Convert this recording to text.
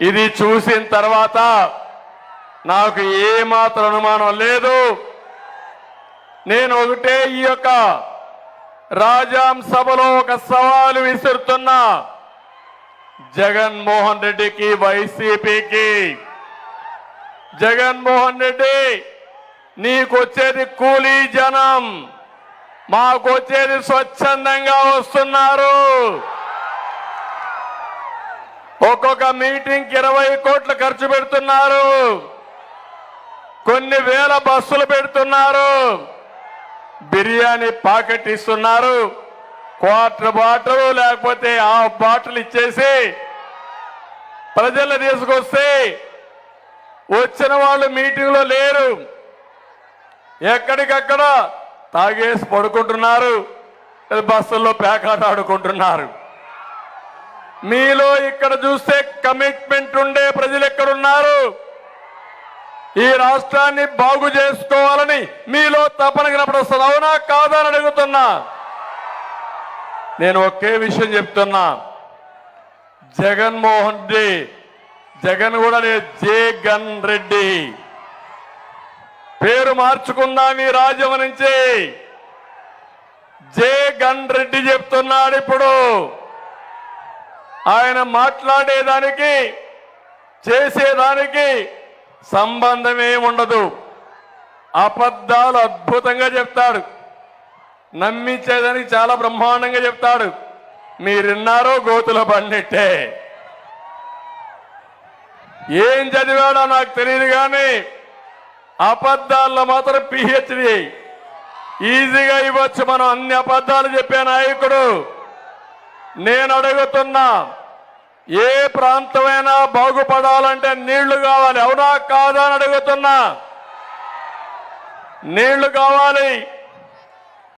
ఇది చూసిన తర్వాత నాకు ఏ మాత్రం అనుమానం లేదు. నేను ఒకటే ఈ యొక్క రాజాం సభలో ఒక సవాలు విసురుతున్నా జగన్మోహన్ రెడ్డికి వైసీపీకి. జగన్మోహన్ రెడ్డి నీకొచ్చేది కూలీ జనం మాకొచ్చేది స్వచ్ఛందంగా వస్తున్నారు. ఒక్కొక్క మీటింగ్ ఇరవై కోట్లు ఖర్చు పెడుతున్నారు. కొన్ని వేల బస్సులు పెడుతున్నారు. బిర్యానీ పాకెట్ ఇస్తున్నారు. క్వార్టర్ బాటలు లేకపోతే హాఫ్ బాటలు ఇచ్చేసి ప్రజలు తీసుకొస్తే వచ్చిన వాళ్ళు మీటింగ్లో లేరు. ఎక్కడికక్కడ తాగేసి పడుకుంటున్నారు. బస్సుల్లో పేకాట ఆడుకుంటున్నారు. మీలో ఇక్కడ చూస్తే కమిట్మెంట్ ఉండే ప్రజలు ఎక్కడున్నారు? ఈ రాష్ట్రాన్ని బాగు చేసుకోవాలని మీలో తపన కనపడొస్తుంది. అవునా కాదా అని అడుగుతున్నా. నేను ఒకే విషయం చెప్తున్నా. జగన్మోహన్ రెడ్డి జగన్ కూడా లేదు జగన్ రెడ్డి. పేరు మార్చుకుందాం ఈ రాజ్యం నుంచి జగన్ రెడ్డి చెప్తున్నాడు ఇప్పుడు. ఆయన మాట్లాడేదానికి చేసేదానికి సంబంధమే ఉండదు. అబద్ధాలు అద్భుతంగా చెప్తాడు. నమ్మించేదానికి చాలా బ్రహ్మాండంగా చెప్తాడు. మీరున్నారో గోతుల బండిట్టే ఏం చదివాడో నాకు తెలియదు కానీ అబద్ధాల్లో మాత్రం పిహెచ్డి ఈజీగా ఇవ్వచ్చు. మనం అన్ని అబద్ధాలు చెప్పే నాయకుడు. నేను అడుగుతున్నా ఏ ప్రాంతమైనా బాగుపడాలంటే నీళ్ళు కావాలి. అవునా కాదా అని అడుగుతున్నా. నీళ్ళు కావాలి.